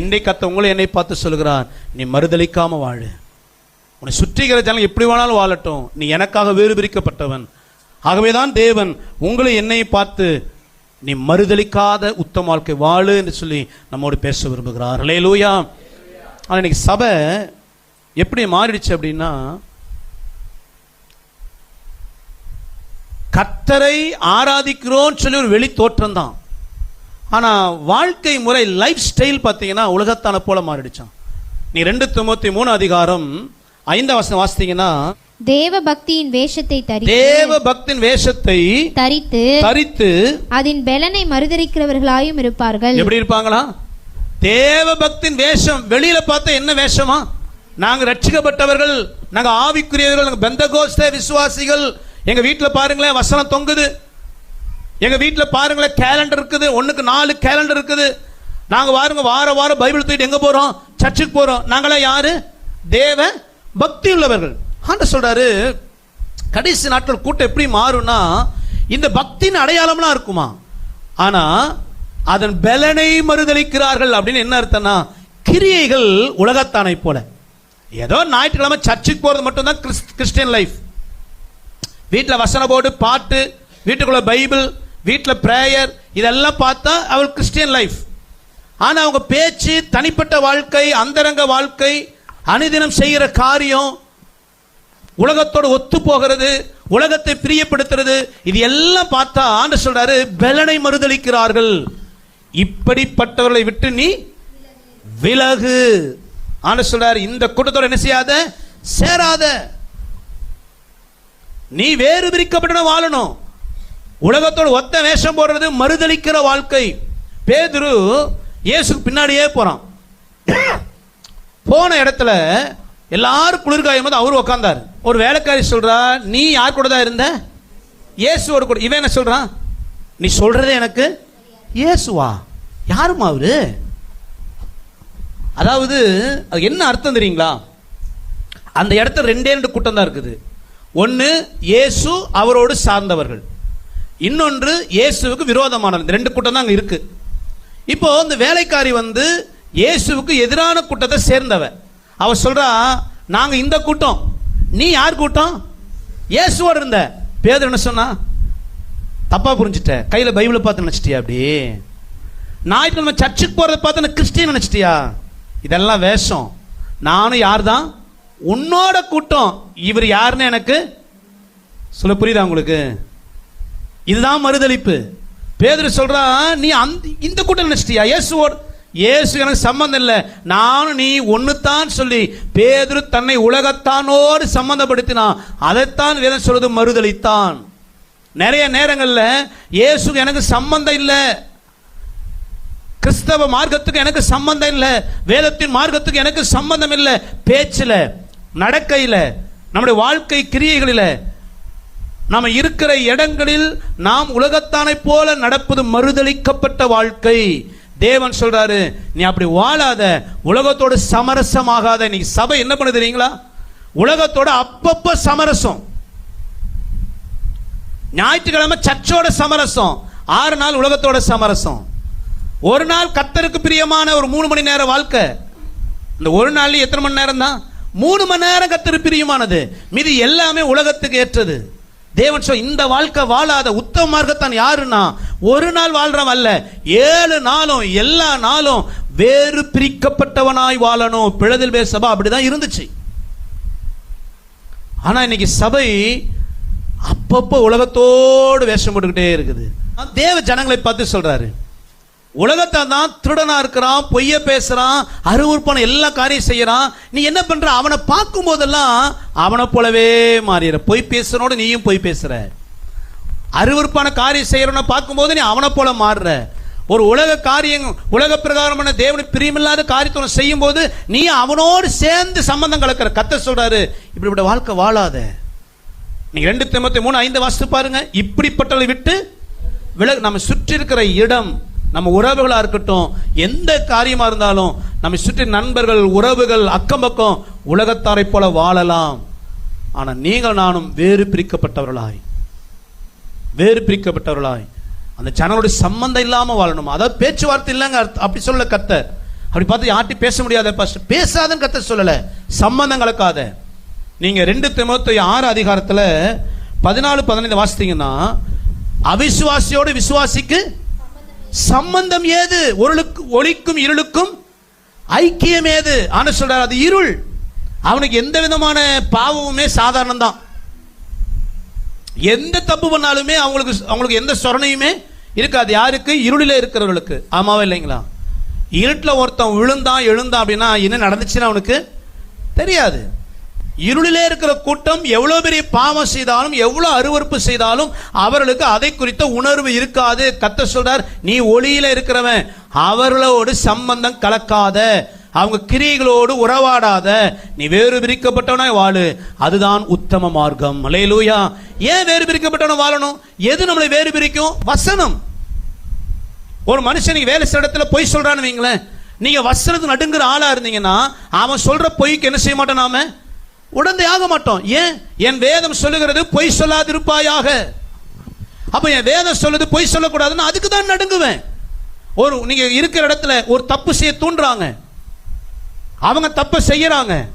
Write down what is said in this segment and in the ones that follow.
இன்றைக்கு கத்த உங்களை என்னை பார்த்து சொல்கிறார் நீ மறுதளிக்காம வாழு. உன்னை சுற்றிக்கிற ஜனங்கள் எப்படி வேணாலும் வாழட்டும். நீ எனக்காக வேறு பிரிக்கப்பட்டவன் ஆகவேதான் தேவன் உங்களை என்னை பார்த்து நீ மறுதளிக்காத உத்தம வாழ்க்கை வாழு என்று சொல்லி நம்மோடு பேச விரும்புகிறார். லூயா ஆனால் இன்னைக்கு சபை எப்படி மாறிடுச்சு அப்படின்னா கத்தரை ஆராதிக்கிறோம்னு சொல்லி ஒரு வெளி தோற்றம் தான் ஆனால் வாழ்க்கை முறை லைஃப் ஸ்டைல் பார்த்தீங்கன்னா உலகத்தான போல மாறிடுச்சான் நீ ரெண்டு தொண்ணூத்தி மூணு அதிகாரம் ஐந்தாம் வசனம் வாசித்தீங்கன்னா தேவ பக்தியின் வேஷத்தை தரித்து தேவ பக்தின் வேஷத்தை தரித்து தரித்து அதன் பெலனை மறுதரிக்கிறவர்களாயும் இருப்பார்கள். எப்படி இருப்பாங்களா? தேவ பக்தின் வேஷம் வெளியில பார்த்தா என்ன வேஷமா? நாங்க ரட்சிக்கப்பட்டவர்கள் நாங்க ஆவிக்குரியவர்கள் நாங்க பெந்தகோஸ்தே விசுவாசிகள். எங்க வீட்டுல பாருங்களேன் வசனம் தொங்குது. எங்க வீட்டில் பாருங்களேன் கேலண்டர் இருக்குது. ஒன்றுக்கு நாலு கேலண்டர் இருக்குது. நாங்கள் வாருங்க வார வாரம் பைபிள் தூக்கிட்டு எங்கே போகிறோம் சர்ச்சுக்கு போகிறோம் நாங்களாம் யார்? தேவ பக்தி உள்ளவர்கள். ஆண்டு சொல்கிறாரு கடைசி நாட்கள் கூட்டம் எப்படி மாறும்னா இந்த பக்தியின் அடையாளம்லாம் இருக்குமா? ஆனால் அதன் பலனை மறுதளிக்கிறார்கள் அப்படின்னு என்ன அர்த்தம்னா கிரியைகள் உலகத்தானை போல. ஏதோ ஞாயிற்றுக்கிழமை சர்ச்சுக்கு போகிறது மட்டும்தான் கிறிஸ்- கிறிஸ்டியன் லைஃப் வீட்டில் வசன போர்டு பாட்டு வீட்டுக்குள்ள பைபிள் வீட்டில் ப்ரேயர் இதெல்லாம் பார்த்தா அவள் கிறிஸ்டியன் லைஃப் ஆனால் அவங்க பேச்சு தனிப்பட்ட வாழ்க்கை அந்தரங்க வாழ்க்கை அனுதினம் செய்கிற காரியம் உலகத்தோடு ஒத்து போகிறது உலகத்தை பிரியப்படுத்துறது இது எல்லாம் பார்த்தா ஆண்டு சொல்றாரு பலனை மறுதளிக்கிறார்கள். இப்படிப்பட்டவர்களை விட்டு நீ விலகு. ஆண்டு சொல்றாரு இந்த கூட்டத்தோட என்ன செய்யாத? சேராத. நீ வேறு பிரிக்கப்பட்ட வாழணும். உலகத்தோட ஒத்த வேஷம் போடுறது மறுதளிக்கிற வாழ்க்கை. பேதுரு இயேசுக்கு பின்னாடியே போகிறான் போன இடத்துல எல்லாரும் குளிர்காயும் போது அவர் உட்காந்தார் ஒரு வேலைக்காரி சொல்றா நீ யார் கூட தான் இருந்த? இயேசுவோட கூட இவன் என்ன சொல்றான்? நீ சொல்றது எனக்கு இயேசுவா? யாருமா அவரு? அதாவது அது என்ன அர்த்தம் தெரியுங்களா? அந்த இடத்துல ரெண்டே ரெண்டு கூட்டம் தான் இருக்குது. ஒன்று இயேசு அவரோடு சார்ந்தவர்கள். இன்னொன்று இயேசுவுக்கு விரோதமானது. இந்த ரெண்டு கூட்டம் தான் அங்கே இருக்கு. இப்போ இந்த வேலைக்காரி வந்து இயேசுவுக்கு எதிரான கூட்டத்தை சேர்ந்தவ. அவ சொல்றா நாங்க இந்த கூட்டம். நீ யார் கூட்டம்? இயேசுவோட இருந்த. பேதர் என்ன சொன்னா தப்பா புரிஞ்சுட்ட. கையில பைபிளை பார்த்து நினைச்சிட்டியா அப்படி? ஞாயிற்றுக்கிழமை சர்ச்சுக்கு போறதை பார்த்து நான் கிறிஸ்டின் நினைச்சிட்டியா? இதெல்லாம் வேஷம். நானும் யார் தான் உன்னோட கூட்டம். இவர் யாருன்னு எனக்கு சொல்ல புரியுதா உங்களுக்கு? இதுதான் மறுதளிப்பு பேதர் சொல்றான் நீ அந்த இந்த கூட்டம் நினைச்சிட்டியா? இயேசுவோர் இயேசு எனக்கு சம்பந்தம் இல்லை. நானும் நீ ஒண்ணுதான் சொல்லி பேதுரு தன்னை உலகத்தானோடு சம்பந்தப்படுத்தினான். அதைத்தான் வேதம் சொல்வது மறுதளித்தான் நிறைய நேரங்களில் இயேசு எனக்கு சம்பந்தம் இல்லை. கிறிஸ்தவ மார்க்கத்துக்கு எனக்கு சம்பந்தம் இல்லை. வேதத்தின் மார்க்கத்துக்கு எனக்கு சம்பந்தம் இல்லை. பேச்சில் நடக்கையில் நம்முடைய வாழ்க்கை கிரியைகளில் நாம் இருக்கிற இடங்களில் நாம் உலகத்தானை போல நடப்பது மறுதளிக்கப்பட்ட வாழ்க்கை. தேவன் சொல்றாரு நீ அப்படி வாழாத உலகத்தோடு சமரசமாகாத. நீ சபை என்ன பண்ணு தெரியுங்களா? உலகத்தோட அப்பப்ப சமரசம். ஞாயிற்றுக்கிழமை சர்ச்சோட சமரசம். ஆறு நாள் உலகத்தோட சமரசம். ஒரு நாள் கத்தருக்கு பிரியமான ஒரு மூணு மணி நேரம் வாழ்க்கை. இந்த ஒரு நாள்ல எத்தனை மணி நேரம் தான் மூணு மணி நேரம் கத்தரு பிரியமானது. மீதி எல்லாமே உலகத்துக்கு ஏற்றது. தேவன் சொல் இந்த வாழ்க்கை வாழாத உத்தம மார்க்கத்தான் யாருன்னா ஒரு நாள் வாழ்றவன் அல்ல ஏழு நாளும் எல்லா நாளும் வேறு பிரிக்கப்பட்டவனாய் வாழணும். பிழதில் பேர் சபா அப்படிதான் இருந்துச்சு. ஆனா இன்னைக்கு சபை அப்பப்போ உலகத்தோடு வேஷம் போட்டுக்கிட்டே இருக்குது. தேவ ஜனங்களை பார்த்து சொல்றாரு உலகத்தை தான் திருடனா இருக்கிறான் பொய்ய பேசுறான் அருவருப்பான எல்லா காரியம் செய்யறான். நீ என்ன பண்ற? அவனை பார்க்கும் போதெல்லாம் அவனை போலவே மாறிடுற பொய் பேசுறனோட நீயும் பொய் பேசுற. அருவருப்பான காரியம் செய்யறவனை பார்க்கும்போது நீ அவனை போல மாறுற. ஒரு உலக காரியம் உலக பிரகாரமான தேவனுக்கு பிரியமில்லாத காரியத்தை செய்யும் போது நீ அவனோடு சேர்ந்து சம்பந்தம் கலக்கிற. கத்த சொல்றாரு இப்படிப்பட்ட வாழ்க்கை வாழாத. நீங்க ரெண்டு தெமத்தி மூணு ஐந்து வாசித்து பாருங்க. இப்படிப்பட்டவளை விட்டு விலகு நம்ம சுற்றி இருக்கிற இடம் நம்ம உறவுகளா இருக்கட்டும் எந்த காரியமா இருந்தாலும் நம்ம சுற்றி நண்பர்கள் உறவுகள் அக்கம் பக்கம் உலகத்தாரை போல வாழலாம். ஆனா நீங்கள் நானும் வேறு பிரிக்கப்பட்டவர்களாய். வேறு பிரிக்கப்பட்டவர்களாய். அந்த ஜனங்களுடைய சம்பந்தம் இல்லாம வாழணும்? அதாவது பேச்சுவார்த்தை இல்லைங்க அப்படி சொல்ல கத்த அப்படி பார்த்து யார்ட்டையும் பேச முடியாத பாஸ்டர் பேசாதன்னு கத்த சொல்லல. சம்பந்தம் கலக்காத. நீங்க ரெண்டு திமுத்தி ஆறு அதிகாரத்துல பதினாலு பதினைந்து வாசித்தீங்கன்னா அவிசுவாசியோடு விசுவாசிக்கு சம்பந்தம் ஏது? ஒருளுக்கு ஒளிக்கும் இருளுக்கும் ஐக்கியம் ஏது? ஆனால் சொல்றார் அது இருள். அவனுக்கு எந்த விதமான பாவமுமே சாதாரணம் தான் எந்த தப்பு பண்ணாலுமே அவங்களுக்கு அவங்களுக்கு எந்த சொரணையுமே இருக்காது. யாருக்கு? இருளில் இருக்கிறவர்களுக்கு. ஆமாவா இல்லைங்களா? இருட்டில் ஒருத்தன் விழுந்தான் எழுந்தான் அப்படின்னா என்ன நடந்துச்சுன்னு அவனுக்கு தெரியாது. இருளிலே இருக்கிற கூட்டம் எவ்வளவு பெரிய பாவம் செய்தாலும் எவ்வளவு அருவருப்பு செய்தாலும் அவர்களுக்கு அதை குறித்த உணர்வு இருக்காது. கத்த சொல்றார் நீ ஒளியில இருக்கிறவன் அவர்களோடு சம்பந்தம் கலக்காத. அவங்க கிரியைகளோடு உறவாடாத. நீ வேறு பிரிக்கப்பட்டவனாய் வாழு. அதுதான் உத்தம மார்க்கம். அலையலூயா ஏன் வேறு பிரிக்கப்பட்டவன வாழணும்? எது நம்மளை வேறு பிரிக்கும்? வசனம். ஒரு மனுஷன் வேலை செய்யற இடத்துல பொய் சொல்றான்னு வைங்களேன். நீங்க வசனத்து நடுங்குற ஆளா இருந்தீங்கன்னா அவன் சொல்ற பொய்க்கு என்ன செய்ய மாட்டோம் நாம? உடந்தை ஆக மாட்டோம். ஏன்? என் வேதம் சொல்லுகிறது பொய் சொல்லாதிருப்பாயாக. அப்ப என் வேதம் சொல்லுது பொய் சொல்லக்கூடாதுன்னு அதுக்கு தான் நடுங்குவேன். ஒரு நீங்க இருக்கிற இடத்துல ஒரு தப்பு செய்ய தூண்டுறாங்க. அவங்க தப்பை செய்யறாங்க.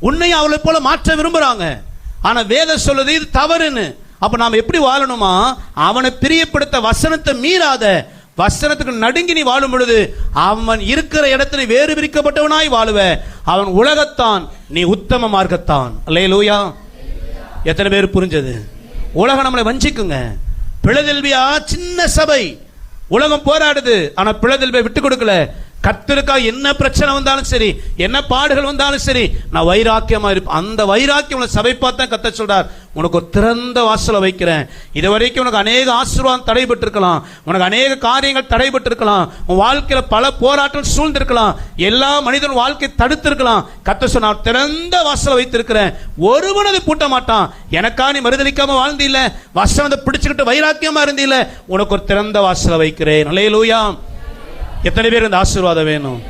உன்னையும் அவளை போல மாற்ற விரும்புறாங்க. ஆனா வேதம் சொல்லுது இது தவறுன்னு. அப்ப நாம எப்படி வாழணுமா? அவனை பிரியப்படுத்த வசனத்தை மீறாத வசனத்துக்கு நடுங்கி நீ வாழும் பொழுது அவன் இருக்கிற இடத்துல வேறு பிரிக்கப்பட்டவனாய் வாழுவ. அவன் உலகத்தான் நீ உத்தம மார்க்கத்தான். அல்லேலூயா. எத்தனை பேர் புரிஞ்சது? உலகம் நம்மளை வஞ்சிக்குங்க. பிளதெல்வியா சின்ன சபை. உலகம் போராடுது ஆனா பிளதெல்வியை விட்டு கொடுக்கல. கத்திருக்கா என்ன பிரச்சனை வந்தாலும் சரி என்ன பாடுகள் வந்தாலும் சரி நான் வைராக்கியமா இருப்பேன் அந்த வைராக்கியம் சபை பார்த்தா கத்த சொல்றார். உனக்கு ஒரு திறந்த வாசலை வைக்கிறேன். இது வரைக்கும் உனக்கு அநேக ஆசீர்வாதம் தடைபட்டு இருக்கலாம் உனக்கு அநேக காரியங்கள் தடைபட்டிருக்கலாம். உன் வாழ்க்கையில பல போராட்டம் சூழ்ந்திருக்கலாம். எல்லா மனிதன் வாழ்க்கை தடுத்திருக்கலாம். கத்த சொன்ன நான் திறந்த வாசலை வைத்திருக்கிறேன். ஒருவன் அதை பூட்ட மாட்டான். எனக்கா நீ மறுதளிக்காம வாழ்ந்தில்ல? வசனத்தை பிடிச்சுக்கிட்டு வைராக்கியமா இருந்தில்ல? உனக்கு ஒரு திறந்த வாசலை வைக்கிறேன். அலையலூயா எத்தனை பேர் இந்த ஆசீர்வாதம் வேணும்?